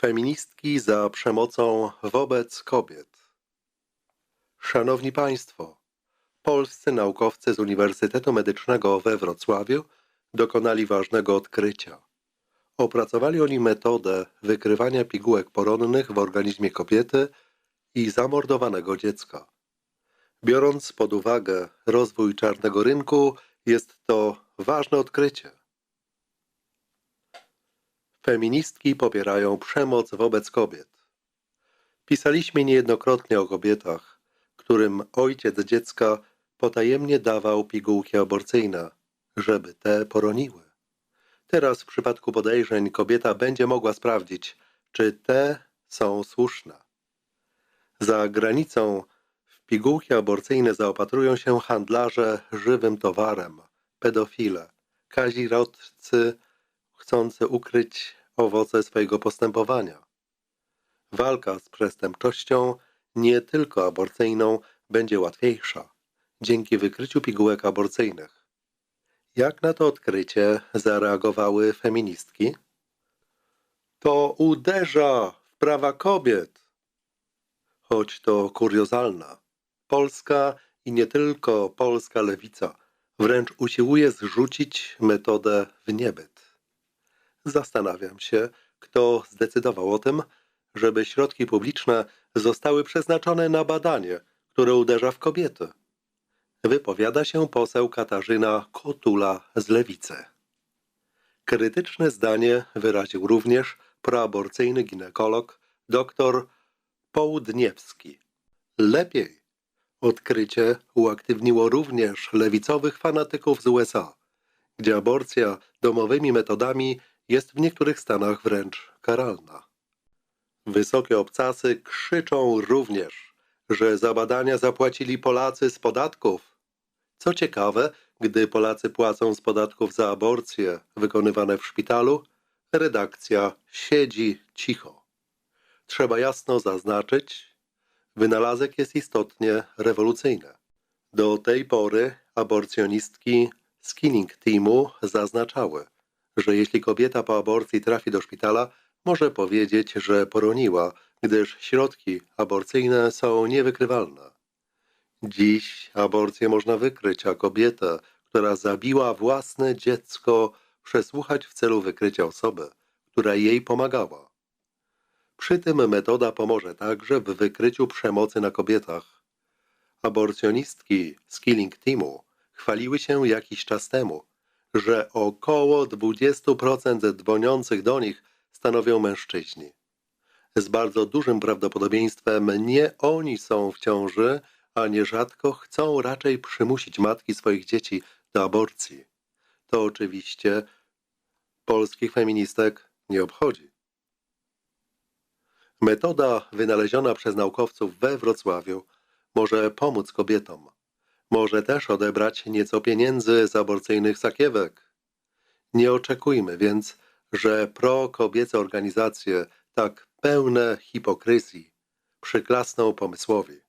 Feministki za przemocą wobec kobiet. Szanowni Państwo, polscy naukowcy z Uniwersytetu Medycznego we Wrocławiu dokonali ważnego odkrycia. Opracowali oni metodę wykrywania pigułek poronnych w organizmie kobiety i zamordowanego dziecka. Biorąc pod uwagę rozwój czarnego rynku, jest to ważne odkrycie. Feministki popierają przemoc wobec kobiet. Pisaliśmy niejednokrotnie o kobietach, którym ojciec dziecka potajemnie dawał pigułki aborcyjne, żeby te poroniły. Teraz w przypadku podejrzeń kobieta będzie mogła sprawdzić, czy te są słuszne. Za granicą w pigułki aborcyjne zaopatrują się handlarze żywym towarem, pedofile, kazirodcy chcący ukryć owoce swojego postępowania. Walka z przestępczością, nie tylko aborcyjną, będzie łatwiejsza dzięki wykryciu pigułek aborcyjnych. Jak na to odkrycie zareagowały feministki? To uderza w prawa kobiet. Choć to kuriozalna. Polska i nie tylko polska lewica wręcz usiłuje zrzucić metodę w niebyt. Zastanawiam się, kto zdecydował o tym, żeby środki publiczne zostały przeznaczone na badanie, które uderza w kobiety. Wypowiada się poseł Katarzyna Kotula z Lewicy. Krytyczne zdanie wyraził również proaborcyjny ginekolog dr Południewski. Lepiej odkrycie uaktywniło również lewicowych fanatyków z USA, gdzie aborcja domowymi metodami jest w niektórych stanach wręcz karalna. Wysokie obcasy krzyczą również, że za badania zapłacili Polacy z podatków. Co ciekawe, gdy Polacy płacą z podatków za aborcje wykonywane w szpitalu, redakcja siedzi cicho. Trzeba jasno zaznaczyć, wynalazek jest istotnie rewolucyjny. Do tej pory aborcjonistki z Killing Teamu zaznaczały – że jeśli kobieta po aborcji trafi do szpitala, może powiedzieć, że poroniła, gdyż środki aborcyjne są niewykrywalne. Dziś aborcję można wykryć, a kobietę, która zabiła własne dziecko, przesłuchać w celu wykrycia osoby, która jej pomagała. Przy tym metoda pomoże także w wykryciu przemocy na kobietach. Aborcjonistki z Killing Teamu chwaliły się jakiś czas temu, że około 20% dzwoniących do nich stanowią mężczyźni. Z bardzo dużym prawdopodobieństwem nie oni są w ciąży, a nierzadko chcą raczej przymusić matki swoich dzieci do aborcji. To oczywiście polskich feministek nie obchodzi. Metoda wynaleziona przez naukowców we Wrocławiu może pomóc kobietom może też odebrać nieco pieniędzy z aborcyjnych sakiewek. Nie oczekujmy więc, że pro-kobiece organizacje tak pełne hipokryzji przyklasną pomysłowi.